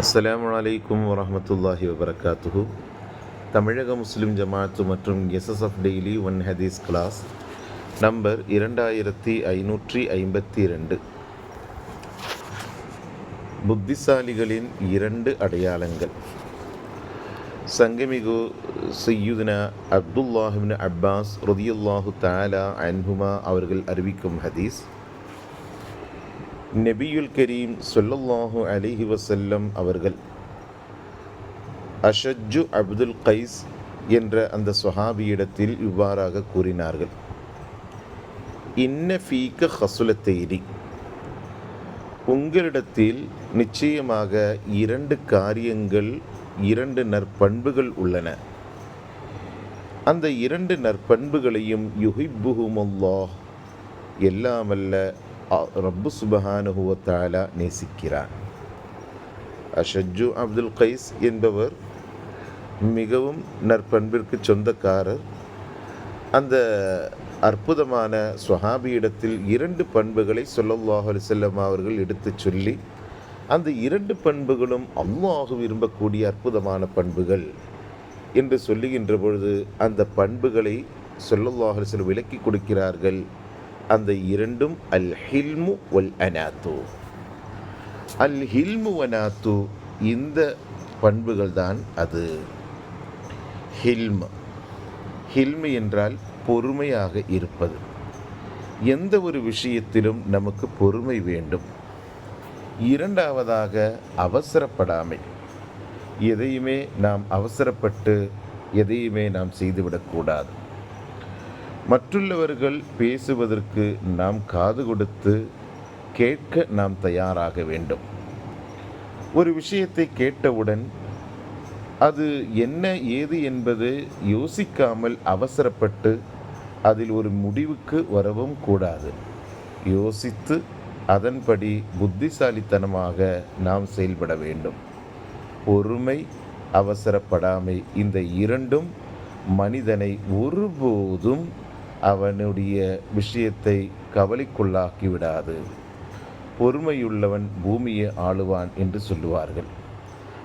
அஸ்லாம் அலைக்கும் வரமத்துல்லாஹி வபரகாத்துஹு. தமிழக முஸ்லிம் ஜமாத்து மற்றும் எஸ்எஸ்எஃப் டெய்லி ஒன் ஹதீஸ் கிளாஸ் நம்பர் இரண்டாயிரத்தி ஐநூற்றி ஐம்பத்தி ரெண்டு புத்திசாலிகளின் இரண்டு அடையாளங்கள். சங்கமிகு சையுதுனா அப்துல்லாஹிபின் அப்பாஸ் ருதியுல்லாஹு தாலா அன்ஹுமா அவர்கள் அறிவிக்கும் ஹதீஸ். நெபியுல் கரீம் சொல்லல்லாஹு அலிஹி வசல்லம் அவர்கள் அஷஜு அப்துல் கைஸ் என்ற அந்த சுஹாபியிடத்தில் இவ்வாறாக கூறினார்கள். இன்ன ஃபீக்க ஹசுலத்தெய்தி உங்களிடத்தில் நிச்சயமாக இரண்டு காரியங்கள் இரண்டு நற்பண்புகள் உள்ளன. அந்த இரண்டு நற்பண்புகளையும் யுஹிப்புஹுமுல்லாஹ் எல்லாமல்ல ரப்பு சுபஹானுஹுவத்தாலா நேசிக்கிறான் அஷஜு அப்துல் கைஸ் என்பவர் மிகவும் நற்பண்பிற்கு சொந்தக்காரர் அந்த அற்புதமான சுஹாபியிடத்தில் இரண்டு பண்புகளை சொல்லல்லாஹ் செல்லம் அவர்கள் எடுத்துச் சொல்லி அந்த இரண்டு பண்புகளும் அல்லாஹு விரும்பக்கூடிய அற்புதமான பண்புகள் என்று சொல்லுகின்ற பொழுது அந்த பண்புகளை சொல்லல்லாஹ் செல்லம் விளக்கி கொடுக்கிறார்கள் அந்த இரண்டும் அல் ஹில்மு ஒல் அனாத்து அல் ஹில்மு வனாத்து இந்த பண்புகள் தான் அது. ஹில்ம். ஹில்மு என்றால் பொறுமையாக இருப்பது. எந்த ஒரு விஷயத்திலும் நமக்கு பொறுமை வேண்டும். இரண்டாவதாக அவசரப்படாமை. எதையுமே நாம் அவசரப்பட்டு எதையுமே நாம் செய்துவிடக்கூடாது. மற்றுள்ளவர்கள் பேசுவதற்கு நாம் காது கொடுத்து கேட்க நாம் தயாராக வேண்டும். ஒரு விஷயத்தை கேட்டவுடன் அது என்ன ஏது என்பது யோசிக்காமல் அவசரப்பட்டு அதில் ஒரு முடிவுக்கு வரவும் கூடாது. யோசித்து அதன்படி புத்திசாலித்தனமாக நாம் செயல்பட வேண்டும். பொறுமை அவசரப்படாமை இந்த இரண்டும் மனிதனை ஒருபோதும் அவனுடைய விஷயத்தை கவலைக்குள்ளாக்கி விடாது பொறுமையுள்ளவன் பூமியை ஆளுவான் என்று சொல்லுவார்கள்.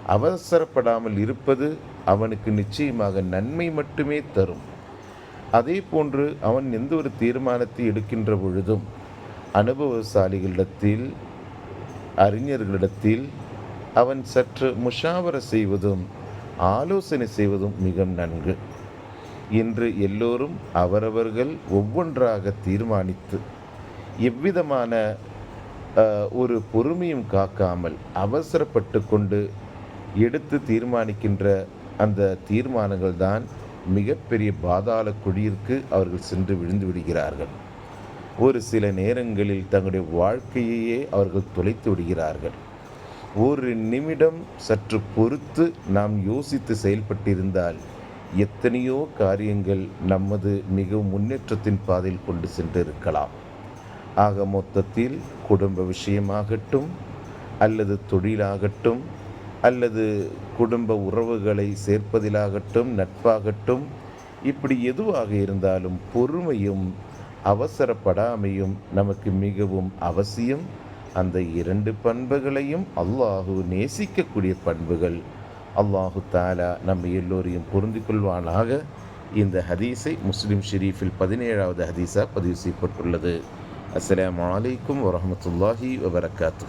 அவசரப்படாமல் இருப்பது அவனுக்கு நிச்சயமாக நன்மை மட்டுமே தரும். அதே போன்று அவன் எந்த ஒரு தீர்மானத்தை எடுக்கின்ற பொழுதும் அனுபவசாலிகளிடத்தில் அறிஞர்களிடத்தில் அவன் சற்று முஷாவர செய்வதும் ஆலோசனை செய்வதும் மிக நன்கு. என்று எல்லோரும் அவரவர்கள் ஒவ்வொன்றாக தீர்மானித்து எவ்விதமான ஒரு பொறுமையும் காக்காமல் அவசரப்பட்டு கொண்டு எடுத்து தீர்மானிக்கின்ற அந்த தீர்மானங்கள் தான் மிகப்பெரிய பாதாள குடியிற்கு அவர்கள் சென்று விழுந்து விடுகிறார்கள். ஒரு சில நேரங்களில் தங்களுடைய வாழ்க்கையையே அவர்கள் தொலைத்து விடுகிறார்கள். ஒரு நிமிடம் சற்று பொறுத்து நாம் யோசித்து செயல்பட்டிருந்தால் எத்தனையோ காரியங்கள் நமது மிகவும் முன்னேற்றத்தின் பாதையில் கொண்டு சென்றிருக்கலாம். ஆக மொத்தத்தில் குடும்ப விஷயமாகட்டும் அல்லது தொழிலாகட்டும் அல்லது குடும்ப உறவுகளை சேர்ப்பதிலாகட்டும் நட்பாகட்டும் இப்படி எதுவாக இருந்தாலும் பொறுமையும் அவசரப்படாமையும் நமக்கு மிகவும் அவசியம். அந்த இரண்டு பண்புகளையும் அல்லாஹு நேசிக்கக்கூடிய பண்புகள் அல்லாஹு தாலா நம்ம எல்லோரையும் பொருந்தி கொள்வானாக இந்த ஹதீஸை முஸ்லீம் ஷெரீஃபில் பதினேழாவது ஹதீஸாக பதிவு செய்யப்பட்டுள்ளது. அஸ்லாம் வலைக்கம் வரமத்துல்லாஹி வபரகாத்து